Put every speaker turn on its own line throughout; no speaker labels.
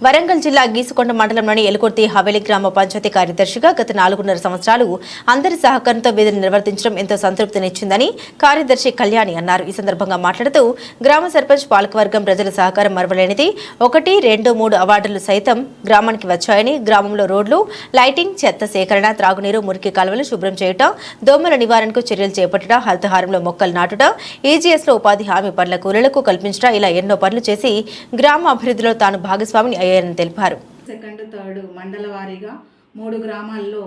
వరంగల్ జిల్లా గీసుకొండ మండలంలోని ఎలుకుర్తి హవేలి గ్రామ పంచాయతీ కార్యదర్శిగా గత నాలుగున్నర సంవత్సరాలు అందరి సహకారంతో విధులు నిర్వర్తించడం ఎంతో సంతృప్తినిచ్చిందని కార్యదర్శి కళ్యాణి అన్నారు. ఈ సందర్భంగా మాట్లాడుతూ గ్రామ సర్పంచ్ పాలకవర్గం ప్రజల సహకారం మరవలేనిది ఒకటి రెండు మూడు అవార్డులు సైతం గ్రామానికి వచ్చాయని గ్రామంలో రోడ్లు లైటింగ్ చెత్త సేకరణ త్రాగునీరు మురికి కాలువలు శుభ్రం చేయటం దోమల నివారణకు చర్యలు చేపట్టడం హరితహారంలో మొక్కలు నాటుట ఈజీఎస్లో ఉపాధి హామీ పనుల కూలీలకు కల్పించడం ఇలా ఎన్నో పనులు చేసి గ్రామ అభివృద్ధిలో తాను భాగస్వామిని అయ్యారని తెలిపారు.
సెకండ్ థర్డ్ మండల వారీగా మూడు గ్రామాల్లో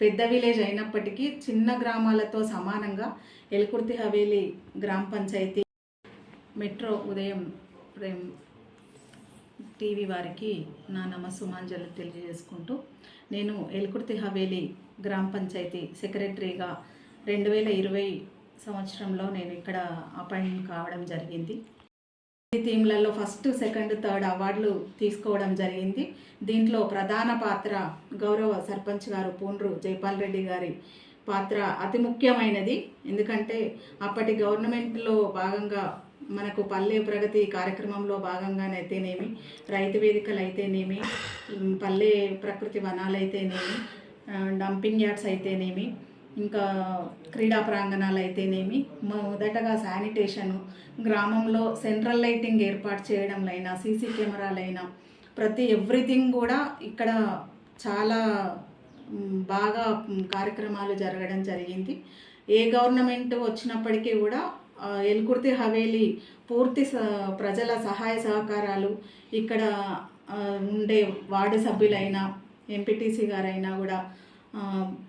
పెద్ద విలేజ్ అయినప్పటికీ చిన్న గ్రామాలతో సమానంగా ఎల్కుర్తి హవేలీ గ్రామ పంచాయతీ మెట్రో ఉదయం ప్రేమ్ టీవీ వారికి నా నమస్సుమాంజలు తెలియజేసుకుంటూ నేను ఎల్కుర్తి హవేలీ గ్రామ పంచాయతీ సెక్రటరీగా రెండు వేల ఇరవై సంవత్సరంలో నేను ఇక్కడ అపాయింట్ కావడం జరిగింది. ఈ థీమ్లలో ఫస్ట్ సెకండ్ థర్డ్ అవార్డులు తీసుకోవడం జరిగింది. దీంట్లో ప్రధాన పాత్ర గౌరవ సర్పంచ్ గారు పూండ్రు జైపాల్ రెడ్డి గారి పాత్ర అతి ముఖ్యమైనది. ఎందుకంటే అప్పటి గవర్నమెంట్లో భాగంగా మనకు పల్లె ప్రగతి కార్యక్రమంలో భాగంగానైతేనేమి రైతు వేదికలు అయితేనేమి పల్లె ప్రకృతి వనాలు అయితేనేమి డంపింగ్ యార్డ్స్ అయితేనేమి ఇంకా క్రీడా ప్రాంగణాలు అయితేనేమి మొదటగా శానిటేషన్ గ్రామంలో సెంట్రల్ లైటింగ్ ఏర్పాటు చేయడంలైనా సీసీ కెమెరాలైనా ప్రతి ఎవ్రీథింగ్ కూడా ఇక్కడ చాలా బాగా కార్యక్రమాలు జరగడం జరిగింది. ఏ గవర్నమెంట్ వచ్చినప్పటికీ కూడా ఎల్కుర్తి హవేలీ పూర్తి స ప్రజల సహాయ సహకారాలు ఇక్కడ ఉండే వార్డు సభ్యులైనా ఎంపీటీసీ గారైనా కూడా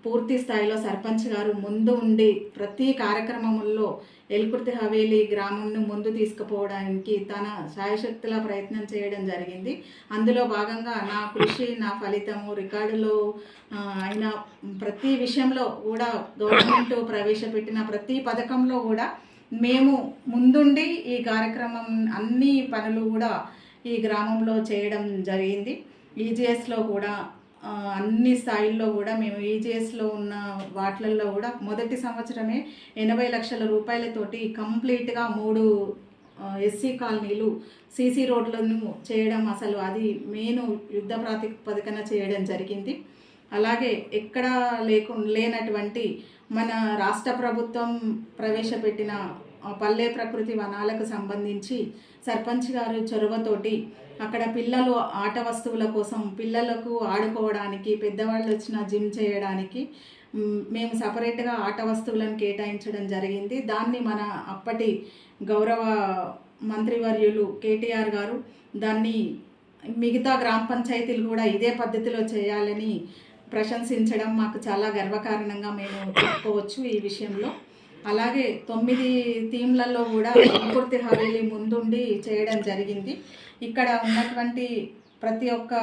పూర్తి స్థాయిలో సర్పంచ్ గారు ముందు ఉండి ప్రతి కార్యక్రమంలో ఎల్కుర్తి హవేలీ గ్రామంను ముందు తీసుకుపోవడానికి తన సాయశక్తుల ప్రయత్నం చేయడం జరిగింది. అందులో భాగంగా నా కృషి నా ఫలితము రికార్డులో ఆ, అయిన ప్రతి విషయంలో కూడా గవర్నమెంట్ ప్రవేశపెట్టిన ప్రతి పథకంలో కూడా మేము ముందుండి ఈ కార్యక్రమం అన్ని పనులు కూడా ఈ గ్రామంలో చేయడం జరిగింది. ఈజీఎస్లో కూడా అన్ని స్థాయిల్లో కూడా మేము ఈజీఎస్లో ఉన్న వాటిలలో కూడా మొదటి సంవత్సరమే ఎనభై లక్షల రూపాయలతోటి కంప్లీట్గా మూడు ఎస్సీ కాలనీలు సీసీ రోడ్లను చేయడం అసలు అది మెయిన్ యుద్ధ ప్రాతిపదికన చేయడం జరిగింది. అలాగే ఎక్కడా లేకు లేనటువంటి మన రాష్ట్ర ప్రభుత్వం ప్రవేశపెట్టిన పల్లె ప్రకృతి వనాలకు సంబంధించి సర్పంచ్ గారు చొరవతోటి అక్కడ పిల్లలు ఆట వస్తువుల కోసం పిల్లలకు ఆడుకోవడానికి పెద్దవాళ్ళు వచ్చిన జిమ్ చేయడానికి మేము సపరేట్గా ఆట వస్తువులను కేటాయించడం జరిగింది. దాన్ని మన అప్పటి గౌరవ మంత్రివర్యులు కేటీఆర్ గారు దాన్ని మిగతా గ్రామ పంచాయతీలు కూడా ఇదే పద్ధతిలో చేయాలని ప్రశంసించడం మాకు చాలా గర్వకారణంగా మేము చెప్పుకోవచ్చు ఈ విషయంలో. అలాగే తొమ్మిది థీమ్లలో కూడా పూర్తి హవేలీ ముందుండి చేయడం జరిగింది. ఇక్కడ ఉన్నటువంటి ప్రతి ఒక్క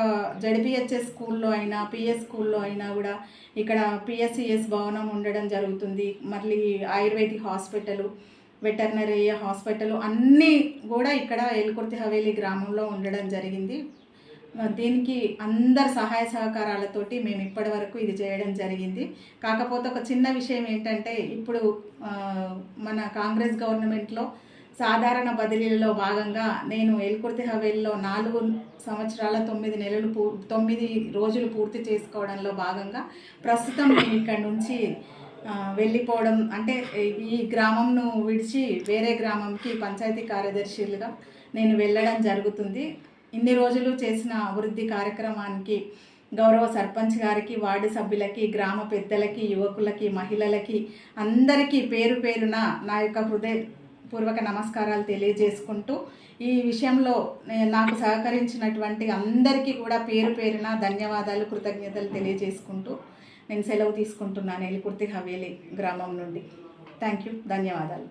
జడిపిహెచ్ఎస్ స్కూల్లో అయినా పిఎస్ స్కూల్లో అయినా కూడా ఇక్కడ పిఎస్సిఎస్ భవనం ఉండడం జరుగుతుంది. మళ్ళీ ఆయుర్వేదిక్ హాస్పిటల్ వెటర్నరీ హాస్పిటల్ అన్నీ కూడా ఇక్కడ ఎల్కుర్తి హవేలీ గ్రామంలో ఉండడం జరిగింది. దీనికి అందరి సహాయ సహకారాలతోటి మేము ఇప్పటి వరకు ఇది చేయడం జరిగింది. కాకపోతే ఒక చిన్న విషయం ఏంటంటే ఇప్పుడు మన కాంగ్రెస్ గవర్నమెంట్లో సాధారణ బదిలీలలో భాగంగా నేను ఎల్కుర్తి హవేలీలో నాలుగు సంవత్సరాల తొమ్మిది నెలలు పూ తొమ్మిది రోజులు పూర్తి చేసుకోవడంలో భాగంగా ప్రస్తుతం నేను ఇక్కడ నుంచి వెళ్ళిపోవడం అంటే ఈ గ్రామంను విడిచి వేరే గ్రామంకి పంచాయతీ కార్యదర్శులుగా నేను వెళ్ళడం జరుగుతుంది. ఇన్ని రోజులు చేసిన అభివృద్ధి కార్యక్రమానికి గౌరవ సర్పంచ్ గారికి వార్డు సభ్యులకి గ్రామ పెద్దలకి యువకులకి మహిళలకి అందరికీ పేరు పేరున నా యొక్క హృదయ పూర్వక నమస్కారాలు తెలియజేసుకుంటూ ఈ విషయంలో నాకు సహకరించినటువంటి అందరికీ కూడా పేరు పేరున ధన్యవాదాలు కృతజ్ఞతలు తెలియజేసుకుంటూ నేను సెలవు తీసుకుంటున్నాను ఎలికుర్తి హవేలి గ్రామం నుండి. థ్యాంక్ యూ ధన్యవాదాలు.